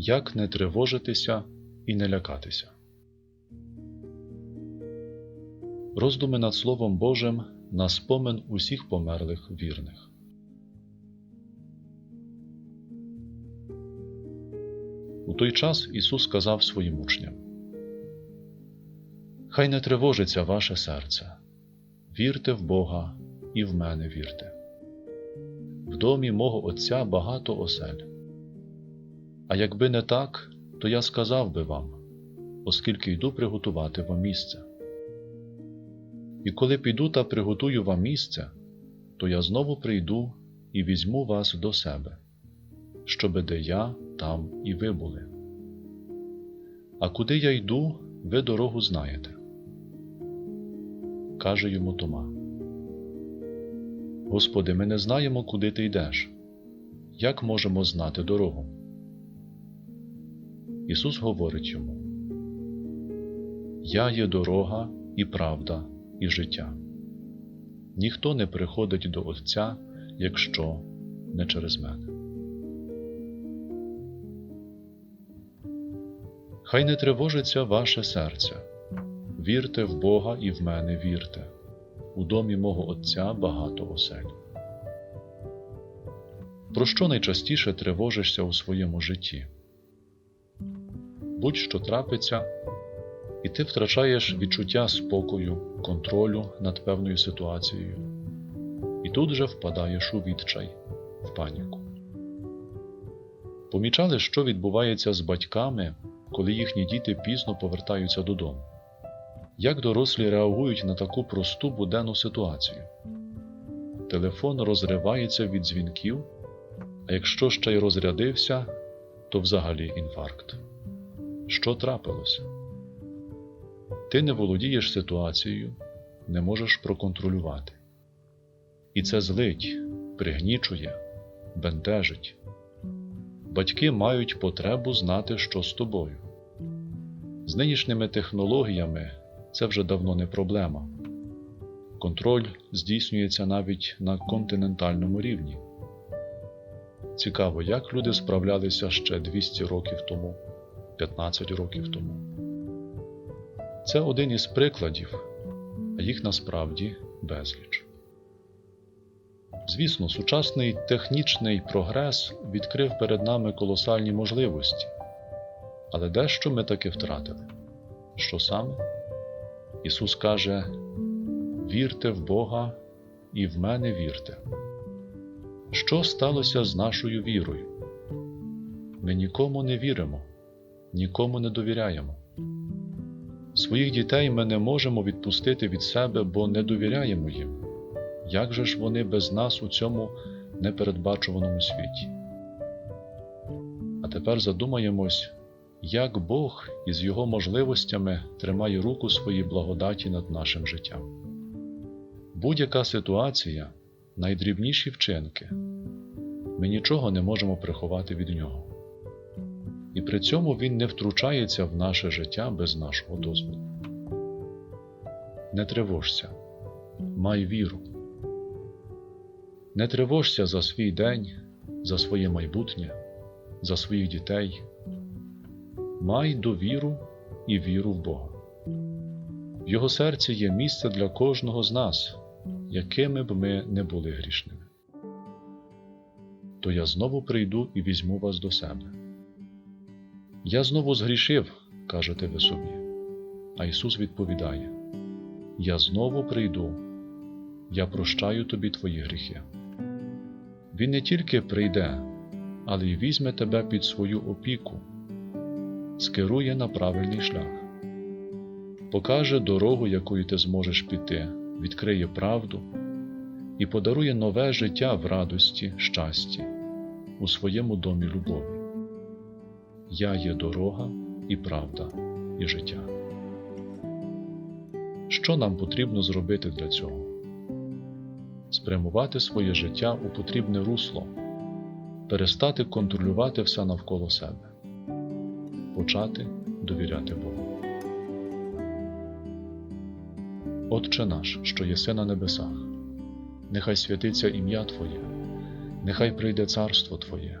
як не тривожитися і не лякатися. Роздуми над Словом Божим на спомин усіх померлих вірних. У той час Ісус сказав своїм учням: Хай не тривожиться ваше серце, вірте в Бога і в мене вірте. В домі мого Отця багато осель. А якби не так, то я сказав би вам, оскільки йду приготувати вам місце. І коли піду та приготую вам місце, то я знову прийду і візьму вас до себе, щоби де я, там і ви були. А куди я йду, ви дорогу знаєте. Каже йому Тома. Господи, ми не знаємо, куди ти йдеш. Як можемо знати дорогу? Ісус говорить йому: Я є дорога і правда, і життя. Ніхто не приходить до Отця, якщо не через мене. Хай не тривожиться ваше серце. Вірте в Бога і в мене вірте. У домі мого Отця багато осель. Про що найчастіше тривожишся у своєму житті? Будь-що трапиться, і ти втрачаєш відчуття спокою, контролю над певною ситуацією, і тут же впадаєш у відчай, в паніку. Помічали, що відбувається з батьками, коли їхні діти пізно повертаються додому. Як дорослі реагують на таку просту буденну ситуацію? Телефон розривається від дзвінків, а якщо ще й розрядився, то взагалі інфаркт. Що трапилося? Ти не володієш ситуацією, не можеш проконтролювати. І це злить, пригнічує, бентежить. Батьки мають потребу знати, що з тобою. З нинішніми технологіями це вже давно не проблема. Контроль здійснюється навіть на континентальному рівні. Цікаво, як люди справлялися ще 200 років тому, 15 років тому. Це один із прикладів, а їх насправді безліч. Звісно, сучасний технічний прогрес відкрив перед нами колосальні можливості, але дещо ми таки втратили. Що саме? Ісус каже: Вірте в Бога і в мене вірте. Що сталося з нашою вірою? Ми нікому не віримо, нікому не довіряємо. Своїх дітей ми не можемо відпустити від себе, бо не довіряємо їм. Як же ж вони без нас у цьому непередбачуваному світі? А тепер задумаємось, як Бог із Його можливостями тримає руку своїй благодаті над нашим життям. Будь-яка ситуація, найдрібніші вчинки, ми нічого не можемо приховати від Нього. І при цьому Він не втручається в наше життя без нашого дозволу. Не тривожся, май віру. Не тривожся за свій день, за своє майбутнє, за своїх дітей. Май довіру і віру в Бога. В Його серці є місце для кожного з нас, якими б ми не були грішними. То я знову прийду і візьму вас до себе. Я знову згрішив, кажете ви собі. А Ісус відповідає: Я знову прийду, я прощаю тобі твої гріхи. Він не тільки прийде, але й візьме тебе під свою опіку, скерує на правильний шлях, покаже дорогу, якою ти зможеш піти, відкриє правду і подарує нове життя в радості, щасті, у своєму домі любові. Я є дорога і правда, і життя. Що нам потрібно зробити для цього? Спрямувати своє життя у потрібне русло, перестати контролювати все навколо себе, почати довіряти Богу. Отче наш, що єси на небесах, нехай святиться ім'я Твоє, нехай прийде царство Твоє